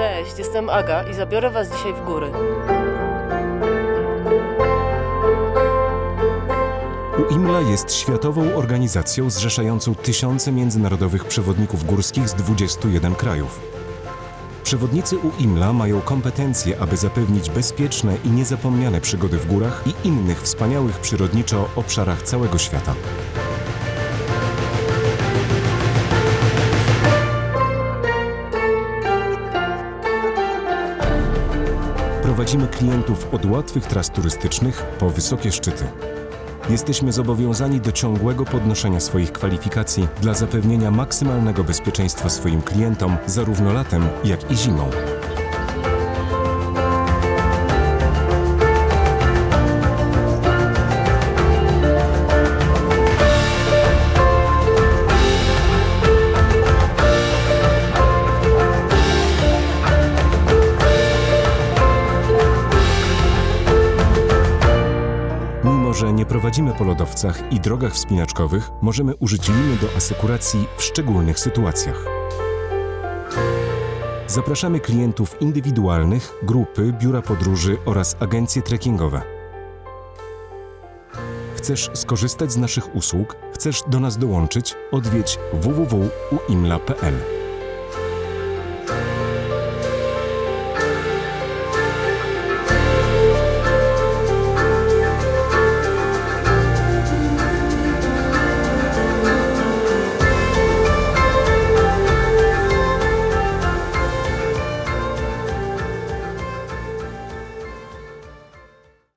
Cześć, jestem Aga i zabiorę Was dzisiaj w góry. UIMLA jest światową organizacją zrzeszającą tysiące międzynarodowych przewodników górskich z 21 krajów. Przewodnicy UIMLA mają kompetencje, aby zapewnić bezpieczne i niezapomniane przygody w górach i innych wspaniałych przyrodniczo obszarach całego świata. Prowadzimy klientów od łatwych tras turystycznych po wysokie szczyty. Jesteśmy zobowiązani do ciągłego podnoszenia swoich kwalifikacji dla zapewnienia maksymalnego bezpieczeństwa swoim klientom zarówno latem, jak i zimą. Że nie prowadzimy po lodowcach i drogach wspinaczkowych, możemy użyć liny do asekuracji w szczególnych sytuacjach. Zapraszamy klientów indywidualnych, grupy, biura podróży oraz agencje trekkingowe. Chcesz skorzystać z naszych usług? Chcesz do nas dołączyć? Odwiedź www.uimla.pl.